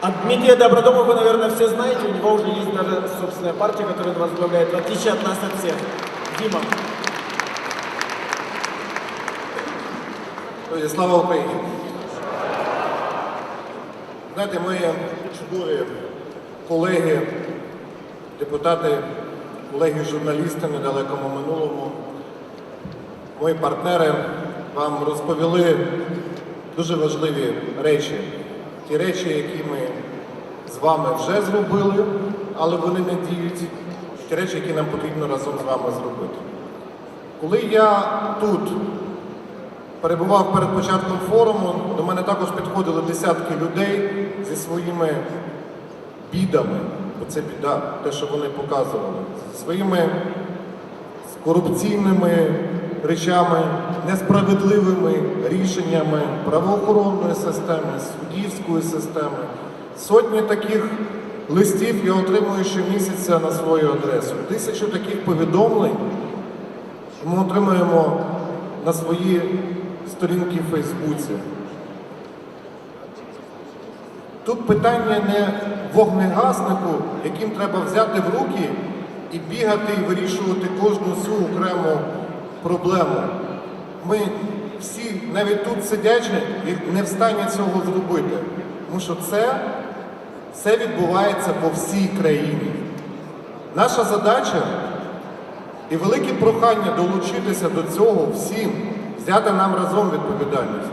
От Дмитрия Добродомова вы, наверное, все знаете. У него уже есть даже собственная партия, которую он возглавляет, в отличие от нас от всех. Дима. Друзі, слава Україні! Знаєте, мої чудові колеги, депутати, колеги журналісти недалекому минулому, мої партнери вам розповіли дуже важливі речі. Ті речі, які ми з вами вже зробили, але вони не діють. Ті речі, які нам потрібно разом з вами зробити. Коли я тут перебував перед початком форуму, до мене також підходили десятки людей зі своїми бідами, бо це біда, те, що вони показували, зі своїми корупційними речами, несправедливими рішеннями правоохоронної системи, суддівської системи. Сотні таких листів я отримую щомісяця на свою адресу. Тисячу таких повідомлень ми отримуємо на свої сторінки в Фейсбуці. Тут питання не вогнегаснику, яким треба взяти в руки і бігати і вирішувати кожну цю окрему проблему. Ми всі, навіть тут сидячі, і не в стані цього зробити. Тому що це, це відбувається по всій країні. Наша задача і велике прохання долучитися до цього всім, взяти нам разом відповідальність.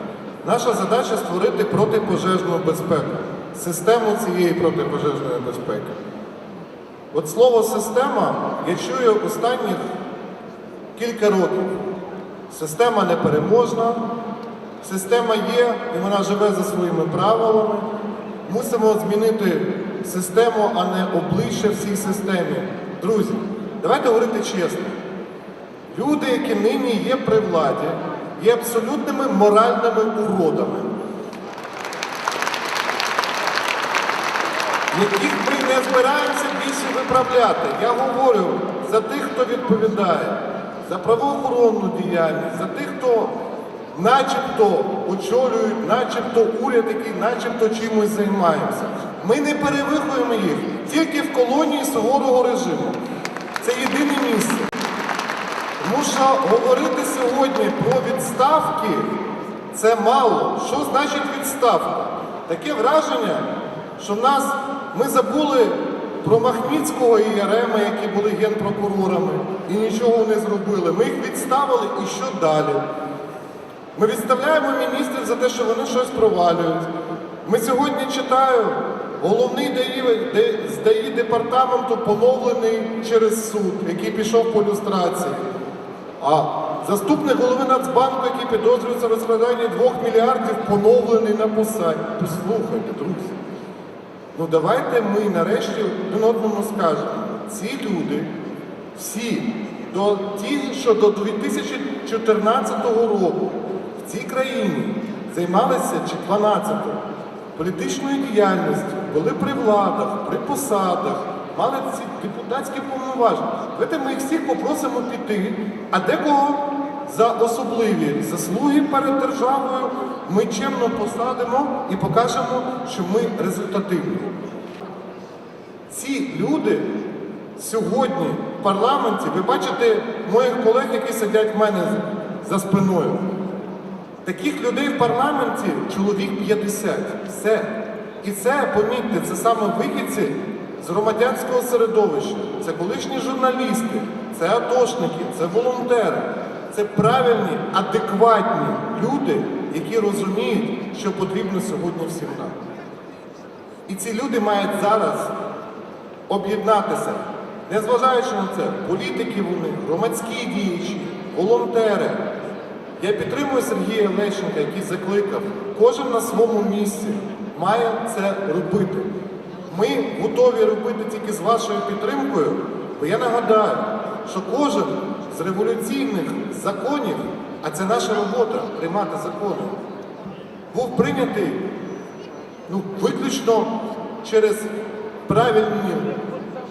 Наша задача створити протипожежну безпеку, систему цієї протипожежної безпеки. От слово система я чую останніх кілька років. Система непереможна, система є і вона живе за своїми правилами. Мусимо змінити систему, а не обличчя в цій системі. Друзі, давайте говорити чесно. Люди, які нині є при владі, є абсолютними моральними уродами, яких ми не збираємося більше виправляти. Я говорю за тих, хто відповідає, за правоохоронну діяльність, за тих, хто начебто очолюють, начебто уряд, який начебто чимось займається. Ми не перевихуємо їх тільки в колонії суворого режиму. Це єдине місце. Тому що говорити сьогодні про відставки це мало. Що значить відставка? Таке враження, що нас ми забули про Махніцького і Ярема, які були генпрокурорами, і нічого не зробили. Ми їх відставили і що далі? Ми відставляємо міністрів за те, що вони щось провалюють. Ми сьогодні читаю, головний ДАІ, ДАІ департаменту поновлений через суд, який пішов по люстрації. А заступник голови Нацбанку, який підозрюється в розкраданні 2 мільярдів, поновлений на посаді. Послухайте, друзі. Ну давайте ми нарешті один одному скажемо. Ці люди, всі, до ті, що до 2014 року в цій країні займалися чи 12-го політичною діяльністю, були при владах, при посадах, мали ці депутатські повноваження. Давайте ми їх всіх попросимо піти, а декого за особливі заслуги перед державою ми чемно посадимо і покажемо, що ми результативні. Ці люди сьогодні в парламенті, ви бачите моїх колег, які сидять в мене за спиною. Таких людей в парламенті чоловік 50. Все. І це, помітьте, це саме вихідці з громадянського середовища. Це колишні журналісти, це атошники, це волонтери. Це правильні, адекватні люди, які розуміють, що потрібно сьогодні всім нам. І ці люди мають зараз об'єднатися, незважаючи на це, політики вони, громадські діячі, волонтери. Я підтримую Сергія Лещенка, який закликав, кожен на своєму місці має це робити. Ми готові робити тільки з вашою підтримкою, бо я нагадаю, що кожен з революційних законів, а це наша робота приймати закони, був прийнятий ну, виключно через правильні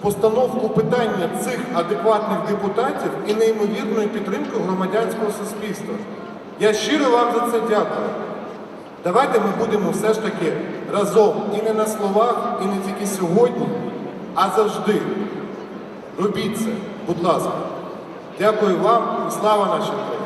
постановку питання цих адекватних депутатів і неймовірною підтримкою громадянського суспільства. Я щиро вам за це дякую. Давайте ми будемо все ж таки разом і не на словах, і не тільки сьогодні, а завжди. Робіть це, будь ласка. Дякую вам і слава Україні!